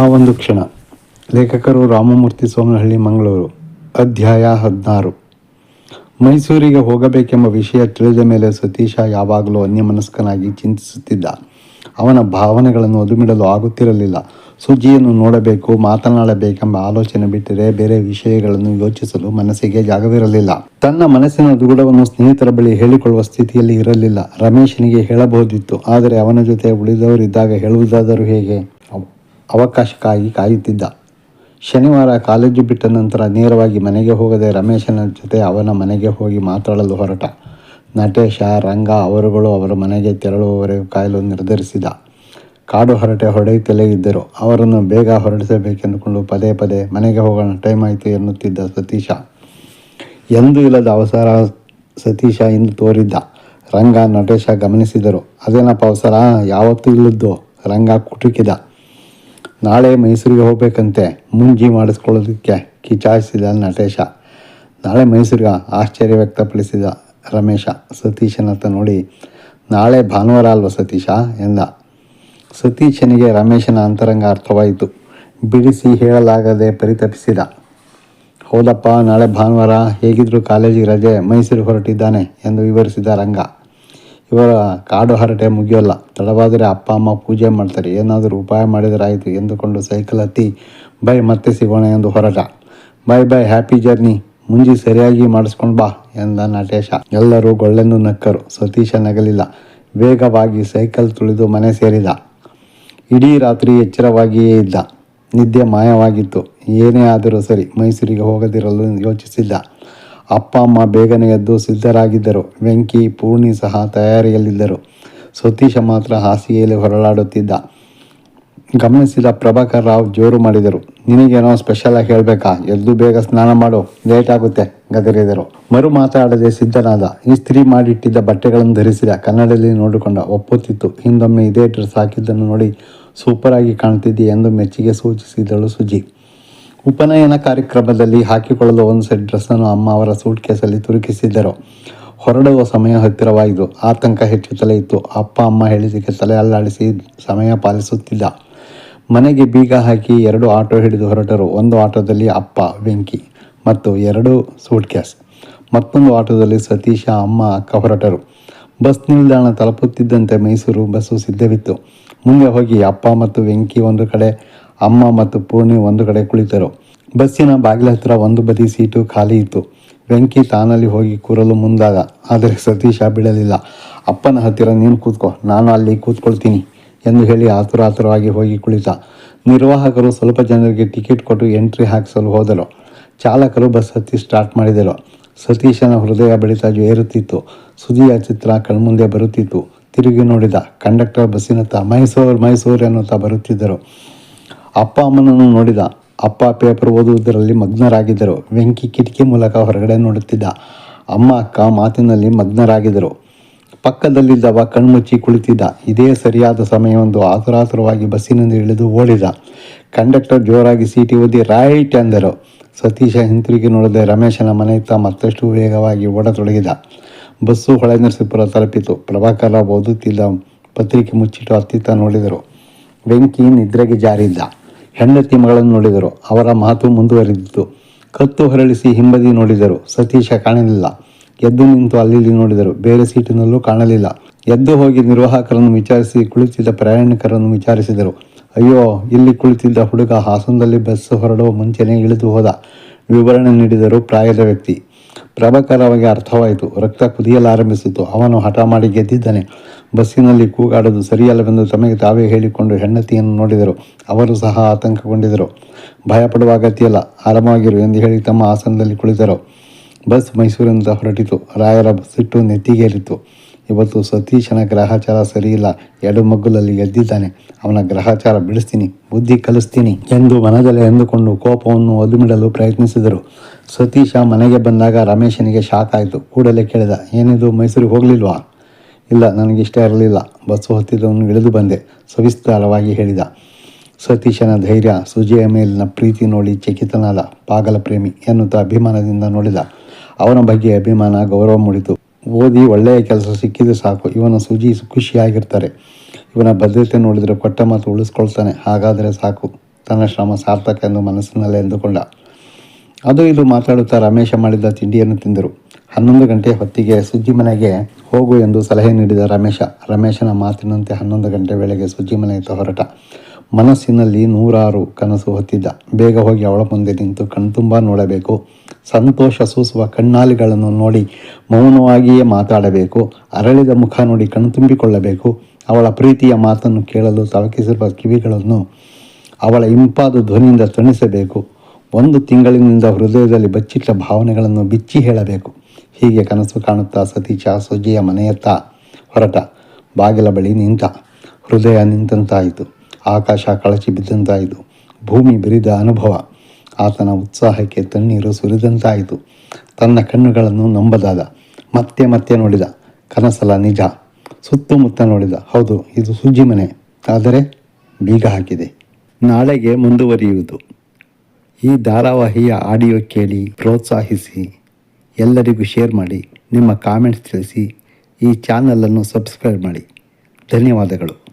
ಆ ಒಂದು ಕ್ಷಣ. ಲೇಖಕರು ರಾಮಮೂರ್ತಿ ಸೋಮನಹಳ್ಳಿ, ಮಂಗಳೂರು. ಅಧ್ಯಾಯ ಹದಿನಾರು. ಮೈಸೂರಿಗೆ ಹೋಗಬೇಕೆಂಬ ವಿಷಯ ತಿಳಿದ ಮೇಲೆ ಸತೀಶ ಯಾವಾಗಲೂ ಅನ್ಯಮನಸ್ಕನಾಗಿ ಚಿಂತಿಸುತ್ತಿದ್ದ. ಅವನ ಭಾವನೆಗಳನ್ನು ಒದುಮಿಡಲು ಆಗುತ್ತಿರಲಿಲ್ಲ. ಸುಜಿಯನ್ನು ನೋಡಬೇಕು, ಮಾತನಾಡಬೇಕೆಂಬ ಆಲೋಚನೆ ಬಿಟ್ಟರೆ ಬೇರೆ ವಿಷಯಗಳನ್ನು ಯೋಚಿಸಲು ಮನಸ್ಸಿಗೆ ಜಾಗವಿರಲಿಲ್ಲ. ತನ್ನ ಮನಸ್ಸಿನ ದುಗುಡವನ್ನು ಸ್ನೇಹಿತರ ಬಳಿ ಹೇಳಿಕೊಳ್ಳುವ ಸ್ಥಿತಿಯಲ್ಲಿ ಇರಲಿಲ್ಲ. ರಮೇಶನಿಗೆ ಹೇಳಬಹುದಿತ್ತು, ಆದರೆ ಅವನ ಜೊತೆ ಉಳಿದವರಿದ್ದಾಗ ಹೇಳುವುದಾದರೂ ಹೇಗೆ? ಅವಕಾಶಕ್ಕಾಗಿ ಕಾಯುತ್ತಿದ್ದ. ಶನಿವಾರ ಕಾಲೇಜು ಬಿಟ್ಟ ನಂತರ ನೇರವಾಗಿ ಮನೆಗೆ ಹೋಗದೆ ರಮೇಶನ ಜೊತೆ ಅವನ ಮನೆಗೆ ಹೋಗಿ ಮಾತಾಡಲು ಹೊರಟ. ನಟೇಶ, ರಂಗ ಅವರುಗಳು ಅವರ ಮನೆಗೆ ತೆರಳುವವರೆಗೂ ಕಾಯಲು ನಿರ್ಧರಿಸಿದ. ಕಾಡು ಹೊರಟೆ ಹೊಡೆಯುತ್ತಲೇ ಇದ್ದರು. ಅವರನ್ನು ಬೇಗ ಹೊರಡಿಸಬೇಕೆಂದುಕೊಂಡು ಪದೇ ಪದೇ ಮನೆಗೆ ಹೋಗೋಣ ಟೈಮ್ ಆಯಿತು ಎನ್ನುತ್ತಿದ್ದ ಸತೀಶ. ಎಂದೂ ಇಲ್ಲದ ಅವಸರ ಸತೀಶ ಇಂದು ತೋರಿದ್ದ. ರಂಗ, ನಟೇಶ ಗಮನಿಸಿದರು. ಅದೇನಪ್ಪ ಅವಸರ? ಯಾವತ್ತೂ ಇಲ್ಲದ್ದು? ರಂಗ ಕುಟುಕಿದ. ನಾಳೆ ಮೈಸೂರಿಗೆ ಹೋಗ್ಬೇಕಂತೆ. ಮುಂಜಿ ಮಾಡಿಸ್ಕೊಳ್ಳೋದಕ್ಕೆ ಕಿಚಾಯಿಸಿದ ನಟೇಶ. ನಾಳೆ ಮೈಸೂರಿಗೆ ಆಶ್ಚರ್ಯ ವ್ಯಕ್ತಪಡಿಸಿದ ರಮೇಶ, ಸತೀಶನತ್ತ ನೋಡಿ, ನಾಳೆ ಭಾನುವಾರ ಅಲ್ವ ಸತೀಶ ಎಂದ. ಸತೀಶನಿಗೆ ರಮೇಶನ ಅಂತರಂಗ ಅರ್ಥವಾಯಿತು. ಬಿಡಿಸಿ ಹೇಳಲಾಗದೆ ಪರಿತಪಿಸಿದ. ಹೌದಪ್ಪ, ನಾಳೆ ಭಾನುವಾರ ಹೇಗಿದ್ರು ಕಾಲೇಜಿಗೆ ರಜೆ ಮೈಸೂರಿಗೆ ಹೊರಟಿದ್ದಾನೆ ಎಂದು ವಿವರಿಸಿದ ರಂಗ. ಇವರ ಕಾಡು ಹರಟೆ ಮುಗಿಯೋಲ್ಲ. ತಡವಾದರೆ ಅಪ್ಪ, ಅಮ್ಮ ಪೂಜೆ ಮಾಡ್ತಾರೆ. ಏನಾದರೂ ಉಪಾಯ ಮಾಡಿದರಾಯಿತು ಎಂದುಕೊಂಡು ಸೈಕಲ್ ಹತ್ತಿ ಬೈ ಮತ್ತೆ ಸಿಗೋಣ ಎಂದು ಹೊರಟ. Bye bye happy journey. ಮುಂಜಿ ಸರಿಯಾಗಿ ಮಾಡಿಸ್ಕೊಂಡು ಬಾ ಎಂದ ನಟೇಶ. ಎಲ್ಲರೂ ಗೊಳ್ಳೆಂದು ನಕ್ಕರು. ಸತೀಶ ನಗಲಿಲ್ಲ. ವೇಗವಾಗಿ ಸೈಕಲ್ ತುಳಿದು ಮನೆ ಸೇರಿದ. ಇಡೀ ರಾತ್ರಿ ಎಚ್ಚರವಾಗಿಯೇ ಇದ್ದ. ನಿದ್ದೆ ಮಾಯವಾಗಿತ್ತು. ಏನೇ ಆದರೂ ಸರಿ ಮೈಸೂರಿಗೆ ಹೋಗದಿರಲು ಯೋಚಿಸಿದ್ದ. ಅಪ್ಪ, ಅಮ್ಮ ಬೇಗನೆ ಎದ್ದು ಸಿದ್ಧರಾಗಿದ್ದರು. ವೆಂಕಿ, ಪೂರ್ಣಿ ಸಹ ತಯಾರಿಯಲ್ಲಿದ್ದರು. ಸತೀಶ ಮಾತ್ರ ಹಾಸಿಗೆಯಲ್ಲಿ ಹೊರಳಾಡುತ್ತಿದ್ದ. ಗಮನಿಸಿದ ಪ್ರಭಾಕರ್ ರಾವ್ ಜೋರು ಮಾಡಿದರು. ನಿನಗೇನೋ ಸ್ಪೆಷಲ್ ಆಗಿ ಹೇಳಬೇಕಾ? ಎದ್ದು ಬೇಗ ಸ್ನಾನ ಮಾಡು. ಲೇಟ್ ಆಗುತ್ತೆ, ಗದರಿದರು. ಮರು ಮಾತಾಡದೆ ಸಿದ್ಧನಾದ. ಸ್ತ್ರೀ ಮಾಡಿಟ್ಟಿದ್ದ ಬಟ್ಟೆಗಳನ್ನು ಧರಿಸಿದ. ಕನ್ನಡದಲ್ಲಿ ನೋಡಿಕೊಂಡ, ಒಪ್ಪುತ್ತಿತ್ತು. ಹಿಂದೊಮ್ಮೆ ಇದೇ ಡ್ರೆಸ್ ಹಾಕಿದ್ದನ್ನು ನೋಡಿ ಸೂಪರ್ ಆಗಿ ಕಾಣ್ತಿದ್ದೆ ಎಂದು ಮೆಚ್ಚುಗೆ ಸೂಚಿಸಿದಳು ಸುಜಿ. ಉಪನಯನ ಕಾರ್ಯಕ್ರಮದಲ್ಲಿ ಹಾಕಿಕೊಳ್ಳಲು ಒಂದು ಸೆಟ್ ಡ್ರೆಸ್ಸನ್ನು ಅಮ್ಮ ಅವರ ಸೂಟ್ ಕೇಸಲ್ಲಿ ತುರುಕಿಸಿದ್ದರು. ಹೊರಡುವ ಸಮಯ ಹತ್ತಿರವಾಯಿತು. ಆತಂಕ ಹೆಚ್ಚುತ್ತಲೇ ಇತ್ತು. ಅಪ್ಪ, ಅಮ್ಮ ಹೇಳಿದ್ದಕ್ಕೆ ತಲೆ ಅಲ್ಲಾಡಿಸಿ ಸಮಯ ಪಾಲಿಸುತ್ತಿದ್ದ. ಮನೆಗೆ ಬೀಗ ಹಾಕಿ ಎರಡು ಆಟೋ ಹಿಡಿದು ಹೊರಟರು. ಒಂದು ಆಟೋದಲ್ಲಿ ಅಪ್ಪ, ವೆಂಕಿ ಮತ್ತು ಎರಡು ಸೂಟ್ ಕೇಸ್ ಮತ್ತೊಂದು ಆಟೋದಲ್ಲಿ ಸತೀಶ, ಅಮ್ಮ, ಅಕ್ಕ ಹೊರಟರು. ಬಸ್ ನಿಲ್ದಾಣ ತಲುಪುತ್ತಿದ್ದಂತೆ ಮೈಸೂರು ಬಸ್ಸು ಸಿದ್ಧವಿತ್ತು. ಮುಂದೆ ಹೋಗಿ ಅಪ್ಪ ಮತ್ತು ವೆಂಕಿ ಒಂದು ಕಡೆ ಅಮ್ಮ ಮತ್ತು ಪೂರ್ಣಿ ಒಂದು ಕಡೆ ಕುಳಿತರು. ಬಸ್ಸಿನ ಬಾಗಿಲ ಹತ್ತಿರ ಒಂದು ಬದಿ ಸೀಟು ಖಾಲಿ ಇತ್ತು. ವೆಂಕಿ ತಾನಲ್ಲಿ ಹೋಗಿ ಕೂರಲು ಮುಂದಾದ ಆದರೆ ಸತೀಶ ಬಿಡಲಿಲ್ಲ ಅಪ್ಪನ ಹತ್ತಿರ ನೀನು ಕೂತ್ಕೋ, ನಾನು ಅಲ್ಲಿ ಕೂತ್ಕೊಳ್ತೀನಿ ಎಂದು ಹೇಳಿ ಆತುರ ಆತುರವಾಗಿ ಹೋಗಿ ಕುಳಿತ. ನಿರ್ವಾಹಕರು ಸ್ವಲ್ಪ ಜನರಿಗೆ ಟಿಕೆಟ್ ಕೊಟ್ಟು ಎಂಟ್ರಿ ಹಾಕಿಸಲು ಹೋದರು. ಚಾಲಕರು ಬಸ್ ಹತ್ತಿ ಸ್ಟಾರ್ಟ್ ಮಾಡಿದರು. ಸತೀಶನ ಹೃದಯ ಬಡಿತ ಏರುತ್ತಿತ್ತು ಸುದಿಯ ಚಿತ್ರ ಕಣ್ಮುಂದೆ ಬರುತ್ತಿತ್ತು. ತಿರುಗಿ ನೋಡಿದ ಕಂಡಕ್ಟರ್ ಬಸ್ಸಿನತ್ತ ಮೈಸೂರು ಮೈಸೂರು ಎನ್ನುತ್ತಾ ಬರುತ್ತಿದ್ದರು. ಅಪ್ಪ ಅಮ್ಮನನ್ನು ನೋಡಿದ. ಅಪ್ಪ ಪೇಪರ್ ಓದುವುದರಲ್ಲಿ ಮಗ್ನರಾಗಿದ್ದರು. ವೆಂಕಿ ಕಿಟಕಿ ಮೂಲಕ ಹೊರಗಡೆ ನೋಡುತ್ತಿದ್ದ. ಅಮ್ಮ, ಅಕ್ಕ ಮಾತಿನಲ್ಲಿ ಮಗ್ನರಾಗಿದ್ದರು. ಪಕ್ಕದಲ್ಲಿದ್ದವ ಕಣ್ಮುಚ್ಚಿ ಕುಳಿತಿದ್ದ. ಇದೇ ಸರಿಯಾದ ಸಮಯವೊಂದು ಆತುರಾತುರವಾಗಿ ಬಸ್ಸಿನಿಂದ ಇಳಿದು ಓಡಿದ. ಕಂಡಕ್ಟರ್ ಜೋರಾಗಿ ಸೀಟಿ ಓದಿ ರೈಟ್ ಎಂದರು. ಸತೀಶ ಹಿಂತಿರುಗಿ ನೋಡದೆ ರಮೇಶನ ಮನೆಯತ್ತ ಮತ್ತಷ್ಟು ವೇಗವಾಗಿ ಓಡತೊಡಗಿದ. ಬಸ್ಸು ಹೊಳೆನರಸೀಪುರ ತಲುಪಿತು. ಪ್ರಭಾಕರ ಓದುತ್ತಿದ್ದ ಪತ್ರಿಕೆ ಮುಚ್ಚಿಟ್ಟು ಅತ್ತಿತ್ತ ನೋಡಿದರು. ಬೆಂಕಿ ನಿದ್ರೆಗೆ ಜಾರಿದ್ದ. ಹೆಂಡತಿ ಮಗಳನ್ನು ನೋಡಿದರು. ಅವರ ಮಾತು ಮುಂದುವರಿದಿತ್ತು. ಕತ್ತು ಹೊರಳಿಸಿ ಹಿಂಬದಿ ನೋಡಿದರು. ಸತೀಶ ಕಾಣಲಿಲ್ಲ. ಎದ್ದು ನಿಂತು ಅಲ್ಲಿ ನೋಡಿದರು. ಬೇರೆ ಸೀಟಿನಲ್ಲೂ ಕಾಣಲಿಲ್ಲ. ಎದ್ದು ಹೋಗಿ ನಿರ್ವಾಹಕರನ್ನು ವಿಚಾರಿಸಿ ಕುಳಿತಿದ್ದ ಪ್ರಯಾಣಿಕರನ್ನು ವಿಚಾರಿಸಿದರು. ಅಯ್ಯೋ, ಇಲ್ಲಿ ಕುಳಿತಿದ್ದ ಹುಡುಗ ಹಾಸನದಲ್ಲಿ ಬಸ್ ಹೊರಡುವ ಮುಂಚೆನೇ ಇಳಿದು ಹೋದ. ವಿವರಣೆ ನೀಡಿದರು ಪ್ರಾಯದ ವ್ಯಕ್ತಿ. ಪ್ರಭಾಕರ್ ಅವರಿಗೆ ಅರ್ಥವಾಯಿತು. ರಕ್ತ ಕುದಿಯಲಾರಂಭಿಸಿತು. ಅವನು ಹಠ ಮಾಡಿ ಗೆದ್ದಿದ್ದಾನೆ. ಬಸ್ಸಿನಲ್ಲಿ ಕೂಗಾಡೋದು ಸರಿಯಲ್ಲವೆಂದು ತಮಗೆ ತಾವೇ ಹೇಳಿಕೊಂಡು ಹೆಂಡತಿಯನ್ನು ನೋಡಿದರು. ಅವರು ಸಹ ಆತಂಕಗೊಂಡಿದ್ದರು. ಭಯಪಡುವ ಅಗತ್ಯಲ್ಲ ಆರಾಮಾಗಿರು ಎಂದು ಹೇಳಿ ತಮ್ಮ ಆಸನದಲ್ಲಿ ಕುಳಿತರು. ಬಸ್ ಮೈಸೂರಿನಿಂದ ಹೊರಟಿತು. ರಾಯರ ಸಿಟ್ಟು ನೆತ್ತಿಗೇರಿತು ಇವತ್ತು ಸತೀಶನ ಗ್ರಹಚಾರ ಸರಿಯಿಲ್ಲ. ಎರಡು ಮಗ್ಗುಲಲ್ಲಿ ಎದ್ದಿದ್ದಾನೆ. ಅವನ ಗ್ರಹಚಾರ ಬಿಡಿಸ್ತೀನಿ, ಬುದ್ಧಿ ಕಲಿಸ್ತೀನಿ ಎಂದು ಮನದಲ್ಲಿ ಎಂದುಕೊಂಡು ಕೋಪವನ್ನು ಒದುಮಿಡಲು ಪ್ರಯತ್ನಿಸಿದರು. ಸತೀಶ ಮನೆಗೆ ಬಂದಾಗ ರಮೇಶನಿಗೆ ಶಾಕ್ ಆಯಿತು. ಕೂಡಲೇ ಕೇಳಿದ, ಏನಿದು ಮೈಸೂರಿಗೆ ಹೋಗಲಿಲ್ವಾ? ಇಲ್ಲ, ನನಗೆ ಇಷ್ಟ ಇರಲಿಲ್ಲ. ಬಸ್ಸು ಹತ್ತಿದವನು ಇಳಿದು ಬಂದೆ. ಸವಿಸ್ತಾರವಾಗಿ ಹೇಳಿದ, ಸತೀಶನ ಧೈರ್ಯ, ಸುಜೆಯ ಮೇಲಿನ ಪ್ರೀತಿ ನೋಡಿ ಚಕಿತನಾದ ಪಾಗಲ ಪ್ರೇಮಿ ಎನ್ನುತ್ತಾ ಅಭಿಮಾನದಿಂದ ನೋಡಿದ. ಅವನ ಬಗ್ಗೆ ಅಭಿಮಾನ, ಗೌರವ ಮೂಡಿತು. ಓದಿ ಒಳ್ಳೆಯ ಕೆಲಸ ಸಿಕ್ಕಿದ್ರೆ ಸಾಕು. ಇವನ ಸುಜಿ ಖುಷಿಯಾಗಿರ್ತಾರೆ. ಇವನ ಭದ್ರತೆ ನೋಡಿದರೆ ಕೊಟ್ಟ ಮಾತು ಉಳಿಸ್ಕೊಳ್ತಾನೆ. ಹಾಗಾದರೆ ಸಾಕು. ತನ್ನ ಶ್ರಮ ಸಾರ್ಥಕ ಎಂದು ಮನಸ್ಸಿನಲ್ಲೇ ಎಂದುಕೊಂಡ. ಅದು ಇದು ಮಾತಾಡುತ್ತಾ ರಮೇಶ ಮಾಡಿದ ತಿಂಡಿಯನ್ನು ತಿಂದರು. ಹನ್ನೊಂದು ಗಂಟೆ ಹೊತ್ತಿಗೆ ಸುಜ್ಜಿ ಮನೆಗೆ ಹೋಗು ಎಂದು ಸಲಹೆ ನೀಡಿದ ರಮೇಶ. ರಮೇಶನ ಮಾತಿನಂತೆ ಹನ್ನೊಂದು ಗಂಟೆ ವೇಳೆಗೆ ಸುಜ್ಜಿ ಮನೆಯತ್ತ ಹೊರಟ. ಮನಸ್ಸಿನಲ್ಲಿ ನೂರಾರು ಕನಸು ಹೊತ್ತಿದ್ದ. ಬೇಗ ಹೋಗಿ ಅವಳ ಮುಂದೆ ನಿಂತು ಕಣ್ತುಂಬ ನೋಡಬೇಕು. ಸಂತೋಷ ಸೂಸುವ ಕಣ್ಣಾಲಿಗಳನ್ನು ನೋಡಿ ಮೌನವಾಗಿಯೇ ಮಾತಾಡಬೇಕು. ಅರಳಿದ ಮುಖ ನೋಡಿ ಕಣ್ತುಂಬಿಕೊಳ್ಳಬೇಕು. ಅವಳ ಪ್ರೀತಿಯ ಮಾತನ್ನು ಕೇಳಲು ತಳಕಿಸಿರುವ ಕಿವಿಗಳನ್ನು ಅವಳ ಇಂಪಾದ ಧ್ವನಿಯಿಂದ ತಣಿಸಬೇಕು. ಒಂದು ತಿಂಗಳಿನಿಂದ ಹೃದಯದಲ್ಲಿ ಬಚ್ಚಿಟ್ಟ ಭಾವನೆಗಳನ್ನು ಬಿಚ್ಚಿ ಹೇಳಬೇಕು. ಹೀಗೆ ಕನಸು ಕಾಣುತ್ತಾ ಸತೀಶ ಸುಜ್ಜಿಯ ಮನೆಯತ್ತ ಹೊರಟ. ಬಾಗಿಲ ಬಳಿ ನಿಂತ. ಹೃದಯ ನಿಂತಂತಾಯಿತು. ಆಕಾಶ ಕಳಚಿ ಬಿದ್ದಂತಾಯಿತು. ಭೂಮಿ ಬಿರಿದ ಅನುಭವ. ಆತನ ಉತ್ಸಾಹಕ್ಕೆ ತಣ್ಣೀರು ಸುರಿದಂತಾಯಿತು. ತನ್ನ ಕಣ್ಣುಗಳನ್ನು ನಂಬದಾದ. ಮತ್ತೆ ಮತ್ತೆ ನೋಡಿದ. ಕನಸಲ ನಿಜ. ಸುತ್ತಮುತ್ತ ನೋಡಿದ. ಹೌದು, ಇದು ಸುಜ್ಜಿ ಮನೆ. ಆದರೆ ಬೀಗ ಹಾಕಿದೆ. ನಾಳೆಗೆ ಮುಂದುವರಿಯುವುದು. ಈ ಧಾರಾವಾಹಿಯ ಆಡಿಯೋ ಕೇಳಿ ಪ್ರೋತ್ಸಾಹಿಸಿ. ಎಲ್ಲರಿಗೂ ಶೇರ್ ಮಾಡಿ ನಿಮ್ಮ ಕಾಮೆಂಟ್ಸ್ ತಿಳಿಸಿ ಈ ಚಾನಲನ್ನು ಸಬ್ಸ್ಕ್ರೈಬ್ ಮಾಡಿ. ಧನ್ಯವಾದಗಳು.